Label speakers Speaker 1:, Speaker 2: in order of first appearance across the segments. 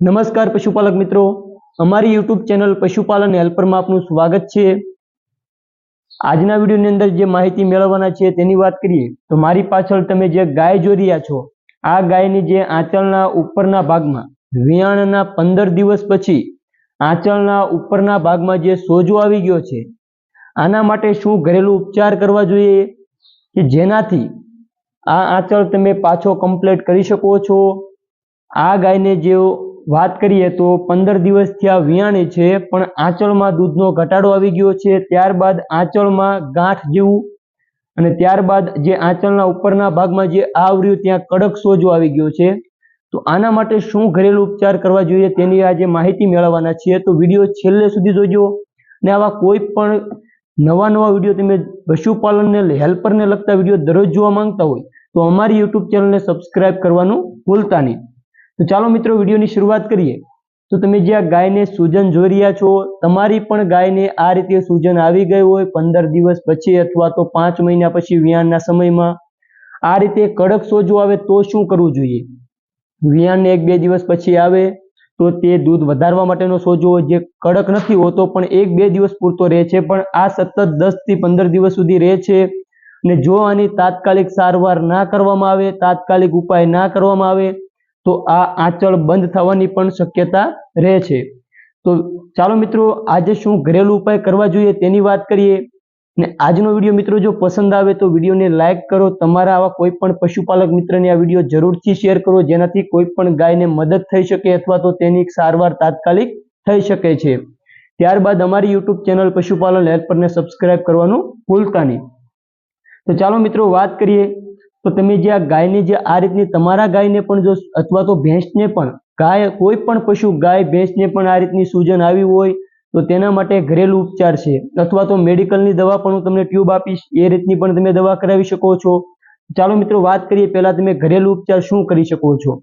Speaker 1: નમસ્કાર પશુપાલક મિત્રો. અમારી યુટ્યુબ ચેનલ પશુપાલન હેલ્પરમાં આપનું સ્વાગત છે. આજના વિડીયોની અંદર જે માહિતી મેળવવાના છે તેની વાત કરીએ તો મારી પાછળ તમે જે ગાય જોઈ રહ્યા છો, આ ગાયની જે આંચળના ઉપરના ભાગમાં વિયાણના પંદર દિવસ પછી આંચળના ઉપરના ભાગમાં જે સોજો આવી ગયો છે, આના માટે શું ઘરેલું ઉપચાર કરવા જોઈએ કે જેનાથી આ આંચળ તમે પાછો કમ્પ્લીટ કરી શકો છો? આ ગાયને જે વાત કરીએ તો પંદર દિવસથી આ વિયાણે છે, પણ આંચળમાં દૂધનો ઘટાડો આવી ગયો છે, ત્યારબાદ આંચળમાં ગાંઠ જેવું અને ત્યારબાદ જે આંચળના ઉપરના ભાગમાં જે આવ્યું ત્યાં કડક સોજો આવી ગયો છે. તો આના માટે શું ઘરેલું ઉપચાર કરવા જોઈએ તેની આજે માહિતી મેળવવાના છીએ. તો વીડિયો છેલ્લે સુધી જોજો ને આવા કોઈ પણ નવા નવા વીડિયો તમે પશુપાલનને, હેલ્પરને લગતા વીડિયો દરરોજ જોવા માંગતા હોય તો અમારી યુટ્યુબ ચેનલને સબસ્ક્રાઇબ કરવાનું ભૂલતા નહીં. તો ચાલો મિત્રો વિડીયોની શરૂઆત કરીએ. તો તમે જે આ ગાયને સૂજન જોઈ રહ્યા છો, તમારી પણ ગાયને આ રીતે સૂજન આવી ગઈ હોય પંદર દિવસ પછી અથવા તો પાંચ મહિના પછી વિયાણના સમયમાં. આ રીતે કડક સોજો આવે તો શું કરવું જોઈએ? વિયાણને એક બે દિવસ પછી આવે તો તે દૂધ વધારવા માટેનો સોજો જે કડક નથી હોતો પણ એક બે દિવસ પૂરતો રહે છે પણ આ સતત દસથી પંદર દિવસ સુધી રહે છે અને જો આની તાત્કાલિક સારવાર ના કરવામાં આવે, તાત્કાલિક ઉપાય ના કરવામાં આવે તો આ આંચળ બંધ થવાની પણ શક્યતા રહે છે. તો ચાલો મિત્રો, આજે શું ઘરેલું ઉપાય કરવા જોઈએ તેની વાત કરીએ. ને આજનો વીડિયો મિત્રો જો પસંદ આવે તો વિડીયોને લાઈક કરો. તમારા આવા કોઈ પણ પશુપાલક મિત્રને આ વીડિયો જરૂરથી શેર કરો. જેનાથી કોઈ પણ ગાયને મદદ થઈ શકે અથવા તો તેની સારવાર તાત્કાલિક થઈ શકે છે. ત્યારબાદ અમારી યુટ્યુબ ચેનલ પશુપાલન હેલ્પરને સબસ્ક્રાઇબ કરવાનું ભૂલતા નહીં. તો ચાલો મિત્રો, વાત કરીએ તો તમે જે આ ગાયને જે આ રીતની તમારા ગાયને પણ જો અથવા તો ભેંસને પણ, ગાય, કોઈ પણ પશુ, ગાય, ભેંસને પણ આ રીતની સૂજન આવી હોય, તો તેના માટે ઘરેલું ઉપચાર છે. અથવા તો મેડિકલની દવા પણ હું તમને ટ્યુબ આપીશ, એ રીતની પણ તમે દવા કરાવી શકો છો. ચાલો મિત્રો વાત કરીએ, પહેલા તમે ઘરેલું ઉપચાર શું કરી શકો છો?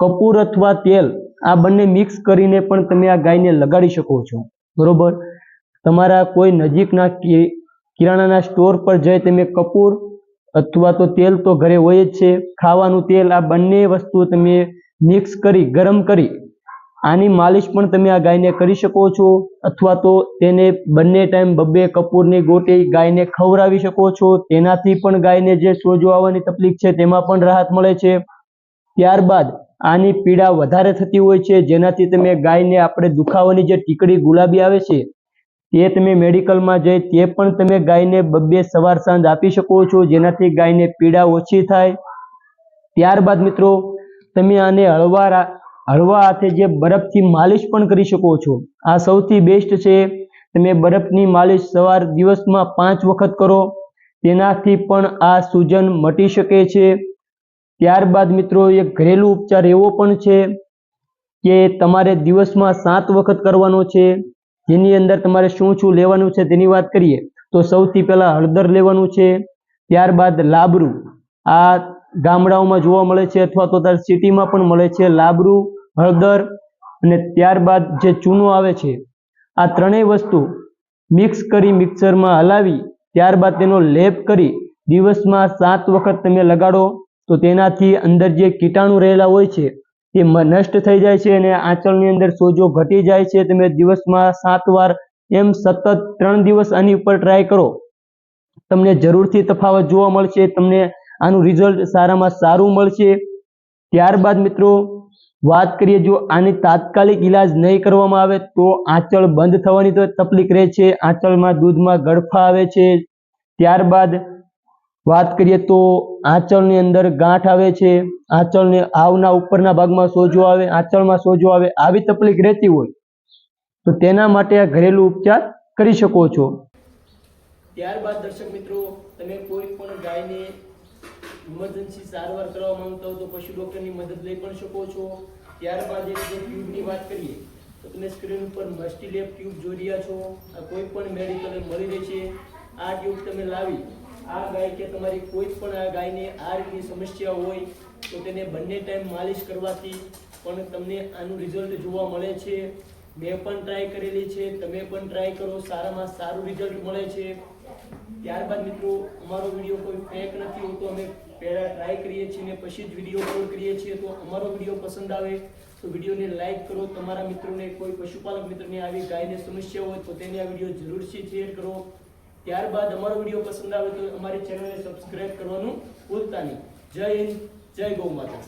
Speaker 1: કપૂર અથવા તેલ, આ બંને મિક્સ કરીને પણ તમે આ ગાયને લગાડી શકો છો. બરોબર? તમારા કોઈ નજીકના કિરાણાના સ્ટોર પર જઈ તમે કપૂર અથવા તો તેલ તો ઘરે હોય જ છે. ખાવાનું તેલ આ બંને વસ્તુ તમે મિક્સ કરી, ગરમ કરી, આની માલિશ પણ તમે આ ગાયને કરી શકો છો અથવા તો તેને બંને ટાઈમ બબ્બે કપૂરની ગોટી ગાયને ખવડાવી શકો છો. તેનાથી પણ ગાયને જે સોજો આવવાની તકલીફ છે તેમાં પણ રાહત મળે છે. ત્યારબાદ આની પીડા વધારે થતી હોય છે. જેનાથી તમે ગાયને આપણે દુખાવાની જે ટીકડી ગુલાબી આવે છે તે તમે મેડિકલમાં જઈ તે પણ તમે ગાયને બબ્બે સવાર સાંજ આપી શકો છો, જેનાથી ગાયને પીડા ઓછી થાય. ત્યારબાદ મિત્રો, તમે આને હળવા હળવા હાથે જે બરફથી માલિશ પણ કરી શકો છો. આ સૌથી બેસ્ટ છે. તમે બરફની માલિશ સવાર દિવસમાં પાંચ વખત કરો. તેનાથી પણ આ સૂજન મટી શકે છે. ત્યારબાદ મિત્રો, એક ઘરેલું ઉપચાર એવો પણ છે કે તમારે દિવસમાં સાત વખત કરવાનો છે. જેની અંદર તમારે શું શું લેવાનું છે તેની વાત કરીએ, તો સૌથી પહેલાં હળદર લેવાનું છે, ત્યારબાદ લાબરું. આ ગામડાઓમાં જોવા મળે છે અથવા તો તાર સિટીમાં પણ મળે છે લાબરું, હળદર અને ત્યારબાદ જે ચૂનો આવે છે, આ ત્રણેય વસ્તુ મિક્સ કરી મિક્સરમાં હલાવી, ત્યારબાદ તેનો લેપ કરી દિવસમાં સાત વખત તમે લગાડો, તો તેનાથી અંદર જે કીટાણુ રહેલા હોય છે તે નષ્ટ થઈ જાય છે અને આંચળની અંદર સોજો ઘટી જાય છે. તમે દિવસમાં સાત વાર એમ સતત ત્રણ દિવસ આની ઉપર ટ્રાય કરો. તમને જરૂરથી તફાવત જોવા મળશે. તમને આનું રિઝલ્ટ સારામાં સારું મળશે. ત્યારબાદ મિત્રો, વાત કરીએ જો આની તાત્કાલિક ઈલાજ નહીં કરવામાં આવે તો આંચળ બંધ થવાની તો તકલીફ રહે છે. આંચળમાં દૂધમાં ગળફા આવે છે. ત્યારબાદ વાત કરીએ તો આંચળની અંદર ગાંઠ આવે છે. આંચળને આવના ઉપરના ભાગમાં સોજો આવે, આંચળમાં સોજો આવે, આવી તકલીફ રહેતી હોય તો તેના માટે આ ઘરેલું ઉપચાર કરી શકો છો. ત્યારબાદ દર્શક મિત્રો, તમે કોઈ પણ ગાયને ઇમરજન્સી સારવાર કરવા માંગતા હો તો પશુ ડોક્ટરની મદદ લઈ પણ શકો છો. ત્યારબાદ એક ટ્યુબની વાત કરીએ, તો તમે સ્ક્રીન ઉપર મસ્ટીલેપ ટ્યુબ જોઈ રહ્યા છો. કોઈ પણ મેડિકલે મળી રહે છે. આ ટ્યુબ તમે લાવી આ ગાય કે તમારી કોઈ પણ આ ગાયને આ રીતની સમસ્યા હોય, તો તેને બંને ટાઈમ માલિશ કરવાથી પણ તમને આનું રિઝલ્ટ જોવા મળે છે. મેં પણ ટ્રાય કરેલી છે, તમે પણ ટ્રાય કરો, સારામાં સારું રિઝલ્ટ મળે છે. ત્યારબાદ મિત્રો, અમારો વીડિયો કોઈ ફેક નથી હોતો, અમે પહેલાં ટ્રાય કરીએ છીએ ને પછી જ વીડિયો અપલોડ કરીએ છીએ, તો અમારો વીડિયો પસંદ આવે, તો વિડીયોને લાઇક કરો. તમારા મિત્રોને, કોઈ પશુપાલક મિત્રને આવી ગાયને સમસ્યા હોય, તો તેને આ વીડિયો જરૂરથી શેર કરો. ત્યારબાદ અમારો વીડિયો પસંદ આવે તો અમારી ચેનલને સબસ્ક્રાઇબ કરવાનું ભૂલતા નહીં. જય હિન્દ, જય ગૌ માતા.